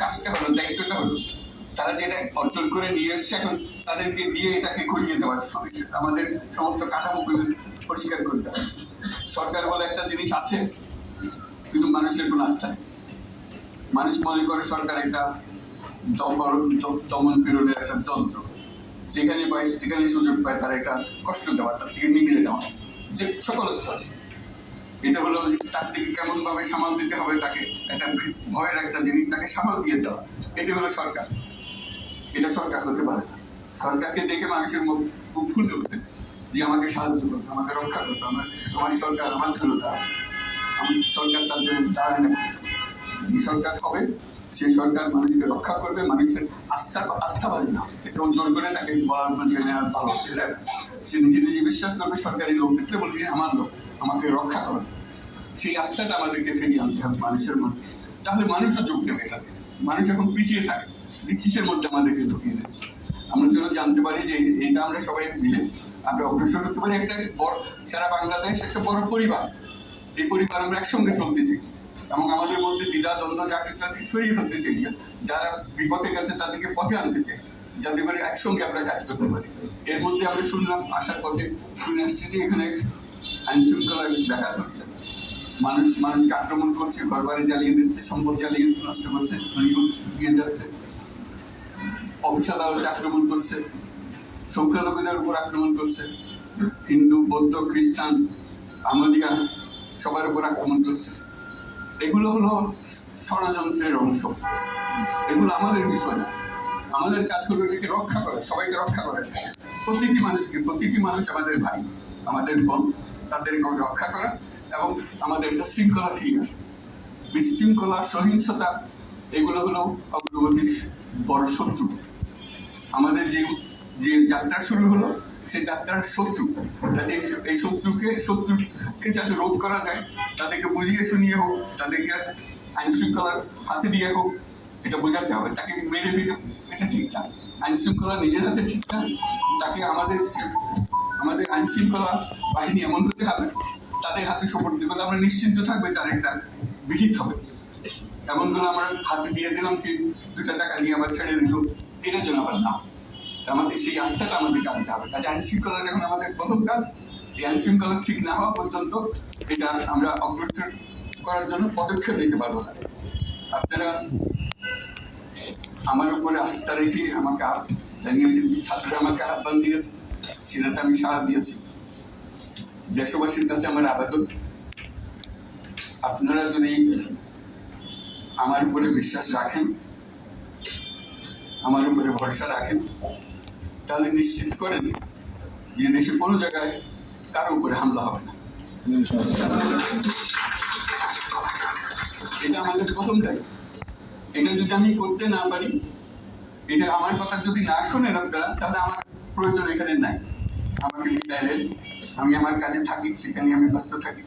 কাজটা হলো, দায়িত্বটা হলো। তারা যেটা অর্জন করে নিয়ে এসছে এখন, তাদেরকে দিয়ে এটাকে ঘুরিয়ে দেওয়ার। আমাদের সমস্ত কাঠামোগুলো পরিষ্কার করে দেওয়া। সরকার বলে একটা জিনিস আছে, কিন্তু মানুষের কোনো আস্থা নেই। মানুষ মনে করে সরকার একটা দমন দমন পীড়নের একটা যন্ত্র। যেখানে পায় যেখানে সুযোগ পায় তারা একটা কষ্ট দেওয়া তার থেকে নিগড়ে দেওয়া। যে সকল স্তরে। এটা হলো তার থেকে কেমন ভাবে সামাল দিতে হবে তাকে একটা ভয়ের একটা জিনিস, তাকে সামাল দিয়ে যাওয়া। এটা হলো সরকার। এটা সরকার হতে পারে সরকারকে দেখে মানুষের মুখ ফুলে উঠবে যে আমাকে সাহায্য করবে আমাকে রক্ষা করবে আমার আমার সরকার, আমার জন্য দাঁড়াবে সরকার তার জন্য দাঁড়ায় না। যে সরকার হবে সেই সরকার মানুষকে রক্ষা করবে, মানুষের আস্থা আস্থা বাজে না কেউ জোর করে তাকে ভালো। সে নিজে নিজে বিশ্বাস করবে, সরকারি লোক দেখলে বলবে যে আমার লোক, আমাকে রক্ষা করবে সেই আস্থাটা আমাদেরকে ফিরিয়ে আনতে হবে মানুষের মধ্যে। তাহলে মানুষও যোগ দেবে এটাতে মানুষ এখন পিছিয়ে থাকে। যে কিসের মধ্যে আমাদেরকে ঢুকিয়ে দিচ্ছে? আমরা যেন জানতে পারি যে এই- এইটা আমরা সবাই মিলে আমরা অগ্রসর করতে পারি। একটা বড় সারা বাংলাদেশ একটা বড় পরিবার। এই পরিবার আমরা একসঙ্গে চলতে চাই। এবং আমাদের মধ্যে দ্বিধা, দ্বন্দ্ব কিছু আছে সরিয়ে ফেলতে চাই। যারা বিপদে গেছে তাদেরকে পথে আনতে চাই, যাতে করে একসঙ্গে আমরা কাজ করতে পারি। এর মধ্যে আমরা শুনলাম, আসার পথে শুনে আসছি যে এখানে আইন শৃঙ্খলার ব্যাঘাত হচ্ছে। মানুষ, মানুষকে আক্রমণ করছে ঘর বাড়ি জ্বালিয়ে দিচ্ছে, সম্পদ জ্বালিয়ে নষ্ট করছে দিয়ে যাচ্ছে। অফিস আদালতে আক্রমণ করছে, সংখ্যালঘুদের উপর আক্রমণ করছে। হিন্দু, বৌদ্ধ, খ্রিস্টান আমাদিয়া সবার উপর আক্রমণ করছে। এগুলো হলো ষড়যন্ত্রের অংশ। এগুলো আমাদের বিষয় না। আমাদের কাজ হলো এটাকে রক্ষা করে, সবাইকে রক্ষা করে। প্রতিটি মানুষকে, প্রতিটি মানুষ আমাদের ভাই, আমাদের বোন, তাদেরকে রক্ষা করা। এবং আমাদের একটা শৃঙ্খলা ফিরিয়ে আসে বিশৃঙ্খলা, সহিংসতা, এগুলো হলো অগ্রগতির বড় শত্রু। আমাদের যে যে যাত্রা শুরু হলো, সেই যাত্রার শত্রু। যাতে এই- শত্রুকে শত্রুকে যাতে রোধ করা যায়, তাদেরকে বুঝিয়ে শুনিয়ে হোক, তাদেরকে আইন শৃঙ্খলার হাতে দিয়ে হোক, এটা বোঝাতে হবে। তাকে মেরে মেরে এটা ঠিক না। আইন শৃঙ্খলা নিজের হাতে ঠিক না। তাকে আমাদের সে- আমাদের আইন শৃঙ্খলা বাহিনী এমন হতে হবে তাদের হাতে সোপর্দ করলে আমরা নিশ্চিন্ত থাকবে তার একটা বিহিত হবে। এমন করে আমরা হাতে দিয়ে দিলাম যে দুটা টাকা নিয়ে আবার ছেড়ে দিল। এটা যেন আবার না আমাদের সেই আস্থাটা আমাদেরকে আনতে হবে। কাজে আইন শৃঙ্খলা যখন আমাদের প্রথম কাজ, এই আইন শৃঙ্খলা ঠিক না হওয়া পর্যন্ত এটা আমরা অগ্রসর করার জন্য পদক্ষেপ নিতে পারব না। আপনারা আমার উপরে আস্থা রেখে আমাকে জানিয়েছেন ছাত্ররা আমাকে আহ্বান দিয়েছে। সেটাতে আমি সাড়া দিয়েছি। দেশবাসীর কাছে আমার আবেদন। আপনারা যদি আমার উপরে বিশ্বাস রাখেন, আমার উপরে ভরসা রাখেন, তাহলে নিশ্চিত করেন যে দেশে কোনো জায়গায় কারও উপরে হামলা হবে না। এটা আমাদের প্রথম দায়িত্ব এটা যদি আমি করতে না পারি, এটা আমার কথা যদি না শোনেন আপনারা, তাহলে আমার প্রয়োজন এখানে নাই। আমাকে বিদায় দেন আমি আমার কাজে থাকি সেখানে আমি ব্যস্ত থাকি।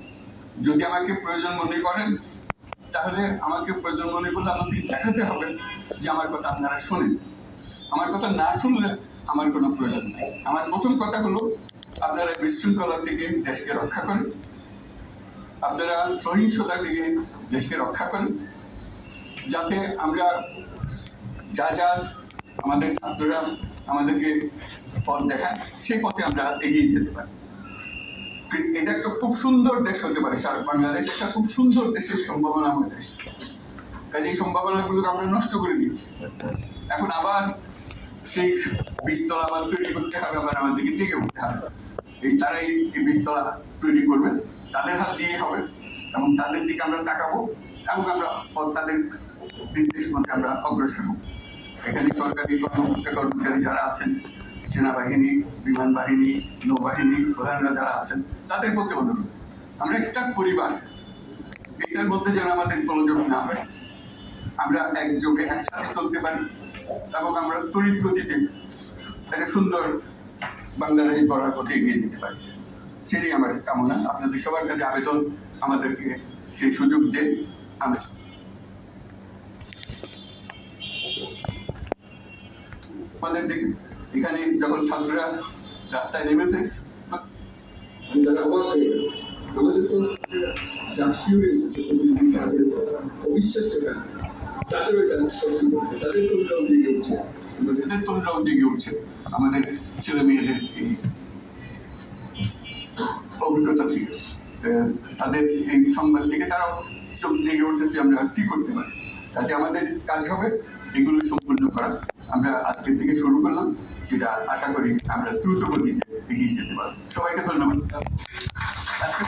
যদি আমাকে প্রয়োজন মনে করেন, তাহলে আমাকে প্রয়োজন মনে করলে আমাকে দেখাতে হবে যে আমার কথা আপনারা শোনেন। আমার কথা না শুনলে আমার কোনো প্রয়োজন নেই। আমার প্রথম কথা হলো, আপনারা বিশৃঙ্খলা থেকে দেশকে রক্ষা করেন। আপনারা সহিংসতা থেকে দেশকে রক্ষা করেন। যাতে আমরা যা যা আমাদের ছাত্ররা আমাদেরকে পথ দেখায় সেই পথে আমরা এগিয়ে যেতে পারি। এটা একটা খুব সুন্দর দেশ হতে পারে, সারা বাংলাদেশ একটা খুব সুন্দর দেশের সম্ভাবনাময় দেশ কাজে এই সম্ভাবনাগুলোকে আমরা নষ্ট করে দিয়েছি। এখন আবার সেই বীজতলা আবার তৈরি করতে হবে, আবার আমাদেরকে জেগে উঠতে হবে। এই তারাই এই বীজতলা তৈরি করবে, তাদের হাত দিয়ে হবে। এবং তাদের দিকে আমরা তাকাবো এবং আমরা তাদের নির্দেশ মতে আমরা অগ্রসর হব। এখানে সরকারি কর্মকর্তা কর্মচারী যারা আছেন, সেনাবাহিনী, বিমান বাহিনী, নৌবাহিনী, প্রধানরা যারা আছেন, তাদের প্রতি অনুরোধ। আমরা একটা পরিবার, এটার মধ্যে যেন আমাদের গোলযোগ না হয়। আমরা একযোগে একসাথে চলতে পারি এবং আমরা তড়িৎ গতিতে একটা সুন্দর বাংলাদেশ গড়ার পথে এগিয়ে যেতে পারি। সেটাই আমার কামনা। আপনাদের সবার কাছে আবেদন, আমাদেরকে সেই সুযোগ দেন। আমাদের এখানে যখন ছাত্ররা রাস্তায় নেমেছে তারা অবাক হয়ে গেছে আমাদের তো অবিশ্বাস্য তাদেরও এটা স্পর্শ করছে তাদের তরুণরাও জেগে উঠছে। এদের তরুণরাও জেগে উঠছে। আমাদের ছেলে মেয়েদের এই অভিজ্ঞতা থেকে। তাদের এই সংবাদ থেকে তারাও জেগে উঠেছে আমরা কি করতে পারি। কাজে আমাদের কাজ হবে। এগুলো সম্পূর্ণ করা। আমরা আজকের থেকে শুরু করলাম সেটা আশা করি আমরা দ্রুত গতিতে এগিয়ে যেতে পারব। সবাইকে ধন্যবাদ। আজকে